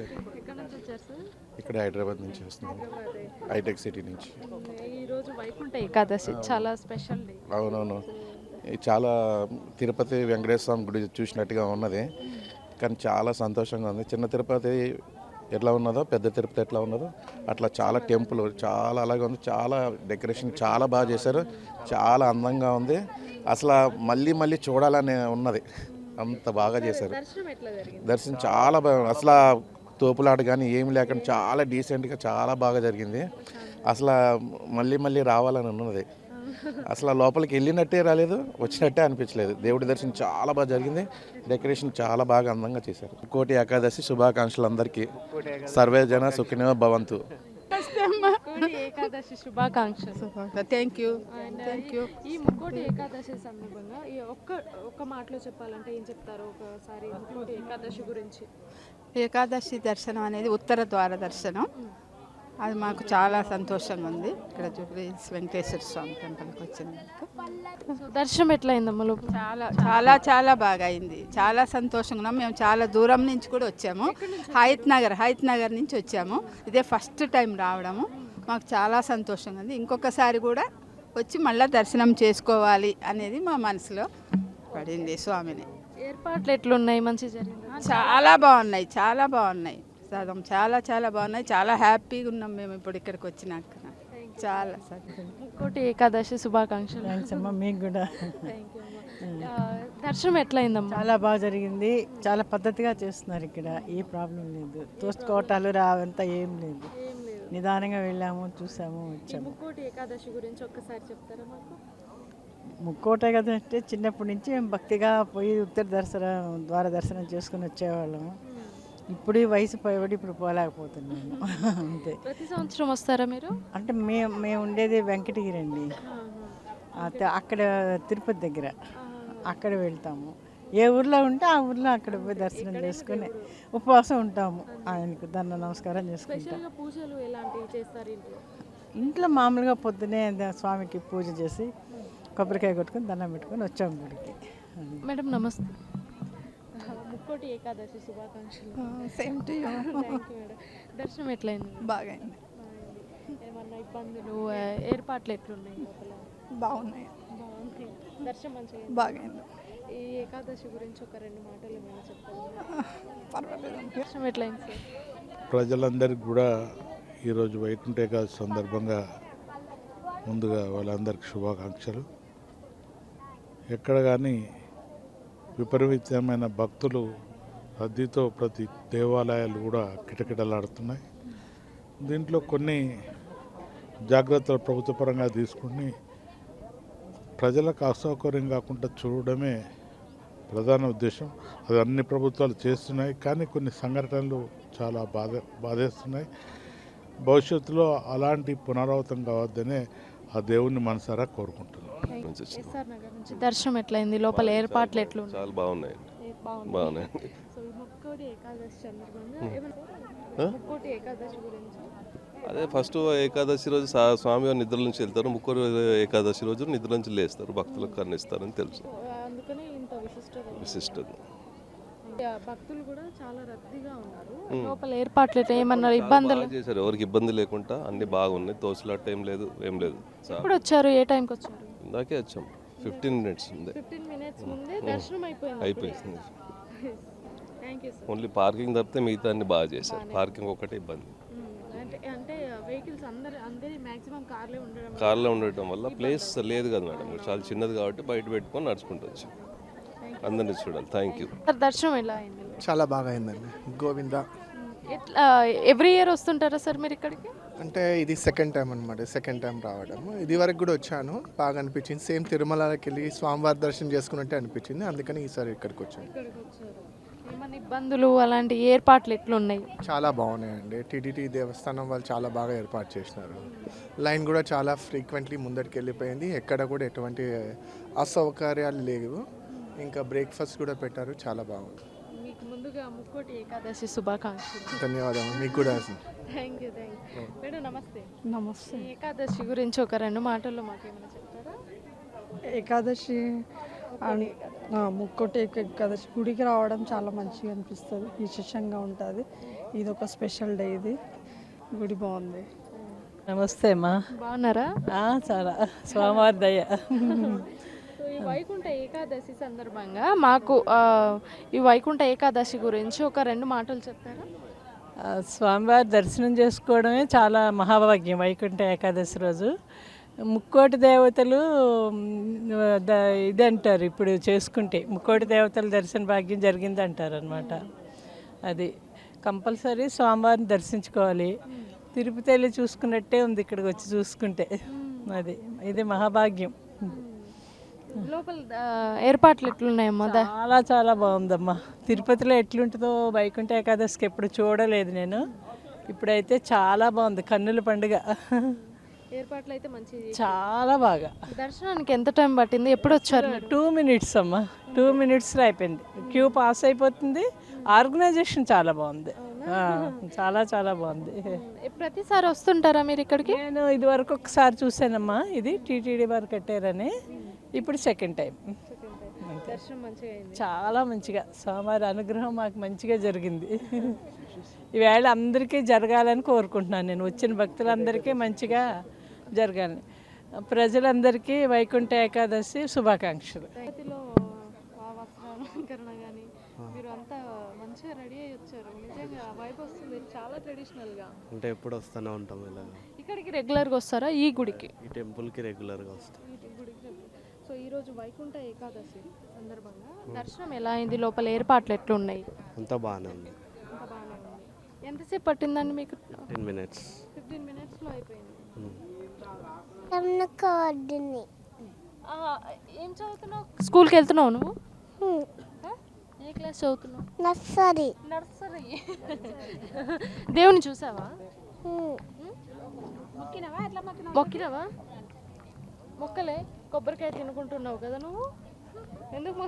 నమస్తే ఇక్కడ హైదరాబాద్ నుంచి వస్తున్నాను హైటెక్ సిటీ నుంచి. ఈరోజు వైకుంఠ ఏకాదశి చాలా స్పెషల్ డే. అవునవును. చాలా తిరుపతి వెంకటేశ్వర స్వామి గుడి చూసినట్టుగా ఉన్నది కానీ చాలా సంతోషంగా ఉంది. చిన్న తిరుపతి ఎట్లా ఉన్నదో పెద్ద తిరుపతి ఎట్లా ఉన్నదో అట్లా చాలా టెంపుల్ చాలా అలాగే ఉంది. చాలా డెకరేషన్ చాలా బాగా చేశారు. చాలా అందంగా ఉంది. అసలు మళ్ళీ మళ్ళీ చూడాలని ఉన్నది. అంత బాగా చేశారు. దర్శనం చాలా బాగా అసలు తోపులాట కానీ ఏమి లేకుండా చాలా డీసెంట్గా చాలా బాగా జరిగింది. అసలు మళ్ళీ మళ్ళీ రావాలని ఉన్నది. అసలు లోపలికి వెళ్ళినట్టే రాలేదు వచ్చినట్టే అనిపించలేదు. దేవుడి దర్శనం చాలా బాగా జరిగింది. డెకరేషన్ చాలా బాగా అందంగా చేశారు. కోటి ఏకాదశి శుభాకాంక్షలు అందరికీ. సర్వే జన సుఖినో భవంతు. ముక్కోటి ఏకాదశి శుభాకాంక్షలు. థ్యాంక్ యూ థ్యాంక్ యూ ఈ ముక్కోటి ఏకాదశి సందర్భంగా ఈ ఒక్క ఒక్క మాటలో చెప్పాలంటే ఏం చెప్తారు ఒకసారి ముక్కోటి ఏకాదశి గురించి? ఏకాదశి దర్శనం అనేది ఉత్తర ద్వార దర్శనం. అది మాకు చాలా సంతోషంగా ఉంది. ఇక్కడ హిల్స్ వెంకటేశ్వర స్వామి టెంపుల్కి వచ్చినందుకు దర్శనం ఎట్లా అయిందమ్మ లోపల? చాలా చాలా చాలా బాగా అయింది చాలా సంతోషంగా ఉన్నాం. మేము చాలా దూరం నుంచి కూడా వచ్చాము. హైత్ నగర్ హైత్ నగర్ నుంచి వచ్చాము. ఇదే ఫస్ట్ టైం రావడము. మాకు చాలా సంతోషంగా ఉంది. ఇంకొకసారి కూడా వచ్చి మళ్ళీ దర్శనం చేసుకోవాలి అనేది మా మనసులో పడింది స్వామిని. ఏర్పాట్లు ఎట్లున్నాయి? మంచి జరిగింది? చాలా బాగున్నాయి చాలా బాగున్నాయి. సగం చాలా చాలా బాగున్నాయి. చాలా హ్యాపీగా ఉన్నాం మేము ఇప్పుడు ఇక్కడికి వచ్చినాక. చాలా సంతోషం ముక్కోటి ఏకాదశి శుభాకాంక్షలు. థ్యాంక్స్ అమ్మా మీకు కూడా. దర్శనం ఎట్లా అయిందమ్మా చాలా బాగా జరిగింది. చాలా పద్ధతిగా చేస్తున్నారు ఇక్కడ. ఏ ప్రాబ్లం లేదు. తోసుకోవటాలు రావంతా ఏం లేదు. నిదానంగా వెళ్ళాము చూసాము వచ్చాము. ముక్కోటి ఏకాదశి గురించి ఒక్కసారి చెప్తారా మాకు? ముక్కోటే కదా అంటే చిన్నప్పటి నుంచి మేము భక్తిగా పోయి ఉత్తర దర్శనం ద్వార దర్శనం చేసుకుని వచ్చేవాళ్ళము. ఇప్పుడు వయసు పైబడి ఇప్పుడు పోలేకపోతున్నాము అంతే. ప్రతి సంవత్సరం వస్తారా మీరు? అంటే మేము మేము ఉండేది వెంకటగిరి అండి. అక్కడ తిరుపతి దగ్గర. అక్కడ వెళ్తాము. ఏ ఊర్లో ఉంటే ఆ ఊర్లో అక్కడ పోయి దర్శనం చేసుకుని ఉపవాసం ఉంటాము. ఆయనకు దండ నమస్కారం చేసుకుంటాం. స్పెషల్గా పూజలు ఎలాంటివి చేస్తారు ఇంట్లో? ఇంట్లో మామూలుగా పొద్దునే స్వామికి పూజ చేసి కొబ్బరికాయ కొట్టుకొని దండం పెట్టుకొని వచ్చాము గుడికి. మేడం నమస్తే. ముక్కోటి ఏకాదశి శుభాకాంక్షలు. సేమ్ టు యూ దర్శనం ఎట్లయింది? బాగా అయింది ఏమన్నా ఇబ్బందులు ఏర్పాట్లు ఎట్లున్నాయి బాగున్నాయి. బాగుంది దర్శనం మంచిగా అయింది. బాగా అయింది ఈ ఏకాదశి గురించి ఒక రెండు మాటలు ఏమైనా చెప్తారు పర్వాలేదు. దర్శనం ఎట్లయింది సార్? ప్రజలందరికీ కూడా ఈరోజు వైకుంఠ ఏకాదశి సందర్భంగా ముందుగా వాళ్ళందరికీ శుభాకాంక్షలు. ఎక్కడ కానీ విపరీతమైన భక్తులు రద్దీతో ప్రతి దేవాలయాలు కూడా కిటకిటలాడుతున్నాయి. దీంట్లో కొన్ని జాగ్రత్తలు ప్రభుత్వపరంగా తీసుకుని ప్రజలకు అసౌకర్యం కాకుండా చూడడమే ప్రధాన ఉద్దేశం. అది అన్ని ప్రభుత్వాలు చేస్తున్నాయి. కానీ కొన్ని సంఘటనలు చాలా బాధ బాధేస్తున్నాయి. భవిష్యత్తులో అలాంటి పునరావృతం కావద్దనే ఆ దేవుణ్ణి మనసారా కోరుకుంటున్నాను దర్శనం ఎట్లయింది? లోపల ఏర్పాట్లు ఎట్లున్నాయి? చాలా బాగుంది బాగున్నాయండి. ముక్కోటి ముక్కోటి అదే ఫస్ట్ ఏకాదశి రోజు స్వామివారు నిద్ర నుంచి వెళ్తారు. ముగ్గురు ఏకాదశి రోజు నిద్ర నుంచి లేస్తారు. భక్తులకు కన్నిస్తారని తెలుసు. విశిష్టత. భక్తులు కూడా చాలా రద్దీగా ఉన్నారు. లోపల ఏర్పాట్లు ఎట్లా ఏమన్నా ఇబ్బందులు? చేశారు. ఎవరికి ఇబ్బంది లేకుండా అన్ని బాగున్నాయి. తోసులాట ఏం లేదు ఏం లేదు. ఎప్పుడు వచ్చారు? ఏ టైంకి వచ్చారు? ఇందాకే వచ్చాం. ఫిఫ్టీన్ మినిట్స్ ఉంది ఫిఫ్టీన్ మినిట్స్ ముందే దర్శనం అయిపోయింది. అయిపోయింది. ఓన్లీ పార్కింగ్ తప్పితే మిగతా అన్ని బాగా చేశారు. పార్కింగ్ ఒకటే ఇబ్బంది. అంటే అంటే వెహికల్స్ అందరి అందరి మాక్సిమం కార్లే ఉండడం కార్లో ఉండటం వల్ల ప్లేస్ లేదు కదా మేడం. చాలా చిన్నది కాబట్టి బయట పెట్టుకొని నడుచుకుంటూ వచ్చాం. అందరినీ చూడాలి. థ్యాంక్ యూ సార్ దర్శనం ఎలా అయింది? చాలా బాగా అయిందండి. గోవింద. ఎట్లా ఎవ్రీ ఇయర్ వస్తుంటారా సార్ మీరు ఇక్కడికి? అంటే ఇది సెకండ్ టైం అనమాట సెకండ్ టైం రావడం. ఇది వరకు కూడా వచ్చాను. బాగా అనిపించింది. సేమ్ తిరుమలకి వెళ్ళి స్వామివారి దర్శనం చేసుకున్నట్టే అనిపించింది. అందుకని ఈసారి ఇక్కడికి వచ్చాను. ఇక్కడికి వచ్చారు. ఏమన్నా ఇబ్బందులు అలాంటి ఏర్పాట్లు ఎట్లున్నాయి? చాలా బాగున్నాయండి. టీటీడీ దేవస్థానం వాళ్ళు చాలా బాగా ఏర్పాటు చేసినారు. లైన్ కూడా చాలా ఫ్రీక్వెంట్లీ ముందరికి వెళ్ళిపోయింది. ఎక్కడ కూడా ఎటువంటి అసౌకర్యాలు లేవు. ఇంకా బ్రేక్ఫాస్ట్ కూడా పెట్టారు చాలా బాగుంది. మీకు ముందుగా ముక్కోటి ఏకాదశి శుభాకాంక్షలు. ధన్యవాదాలు మీకు కూడా thank you thank you madam నమస్తే. నమస్తే. ఏకాదశి గురించి ఒక రెండు మాటల్లో మాకేమైనా చెప్తారా? ఏకాదశి ఆ, ముక్కోటి ఏక- ఏకాదశి గుడికి రావడం చాలా మంచిగా అనిపిస్తుంది విశేషంగా ఉంటుంది. ఇది ఒక స్పెషల్ డే ఇది. గుడి బాగుంది. నమస్తే అమ్మా. బాగున్నారా? ఆ, చాలా. స్వామివారి దయ. వైకుంఠ ఏకాదశి సందర్భంగా మాకు ఈ వైకుంఠ ఏకాదశి గురించి ఒక రెండు మాటలు చెప్తారా స్వామివారి దర్శనం చేసుకోవడమే చాలా మహాభాగ్యం వైకుంఠ ఏకాదశి రోజు. ముక్కోటి దేవతలు ఇది అంటారు ఇప్పుడు చేసుకుంటే ముక్కోటి దేవతల దర్శన భాగ్యం జరిగింది అంటారు అనమాట అది కంపల్సరీ స్వామివారిని దర్శించుకోవాలి. తిరుపతి వెళ్ళి చూసుకున్నట్టే ఉంది ఇక్కడికి వచ్చి చూసుకుంటే. అది ఇది మహాభాగ్యం. లోపల ఏర్పాట్లు ఎట్లున్నాయమ్మా? చాలా చాలా బాగుందమ్మా. తిరుపతిలో ఎట్లుంటుందో వైకుంఠ ఏకాదశికి ఎప్పుడు చూడలేదు నేను. ఇప్పుడైతే చాలా బాగుంది కన్నుల పండుగ. ఏర్పాట్లు అయితే మంచి చాలా బాగా. దర్శనానికి ఎంత టైం పట్టింది? ఎప్పుడు వచ్చారు? టూ మినిట్స్ అమ్మా. టూ మినిట్స్లో అయిపోయింది. క్యూ పాస్ అయిపోతుంది. ఆర్గనైజేషన్ చాలా బాగుంది. చాలా చాలా బాగుంది. ప్రతిసారి వస్తుంటారా మీరు ఇక్కడికి? నేను ఇదివరకు ఒకసారి చూసానమ్మా ఇది టీటీడీ వారు కట్టారని. ఇప్పుడు సెకండ్ టైం దర్శనం మంచిగా అయింది. చాలా మంచిగా. స్వామివారి అనుగ్రహం మాకు మంచిగా జరిగింది. ఈవేళ అందరికీ జరగాలని కోరుకుంటున్నాను నేను. వచ్చిన భక్తులందరికీ మంచిగా జరగాలని. ప్రజలందరికీ వైకుంఠ ఏకాదశి శుభాకాంక్షలు. తిరుపతిలో ఆ వస్త్రాలంకరణ కానీ మీరు అంతా మంచిగా రెడీ అయ్యి వచ్చారు. నిజంగా వైబ్ వస్తుంది. చాలా ట్రెడిషనల్గా అంటే ఎప్పుడు వస్తూనే ఉంటాం ఇలాగ. ఇక్కడికి రెగ్యులర్గా వస్తారా? ఈ గుడికి? ఈ టెంపుల్కి రెగ్యులర్గా వస్తాం. ఈ గుడికి సో ఈరోజు వైకుంఠ ఏకాదశి సందర్భంగా దర్శనం ఎలా అయింది? లోపల ఏర్పాట్లు ఎట్లున్నాయి? అంతా బాగానే ఉంది. అంత బాగానే ఉంది. ఎంతసేపు పట్టిందండి మీకు? Ten minutes. ఫిఫ్టీన్ మినిట్స్లో అయిపోయింది. ఆ, ఏం చదువుతున్నావు? స్కూల్కి వెళ్తున్నావు నువ్వు? ఆ? ఏ క్లాస్ చదువుతున్నావు? నర్సరీ. నర్సరీ. దేవుని చూసావా? మొక్కినవా? ఎట్లా మొక్కినవా? మొక్కలే? కొబ్బరికాయ తినుకుంటున్నావు కదా నువ్వు? ఎందుకు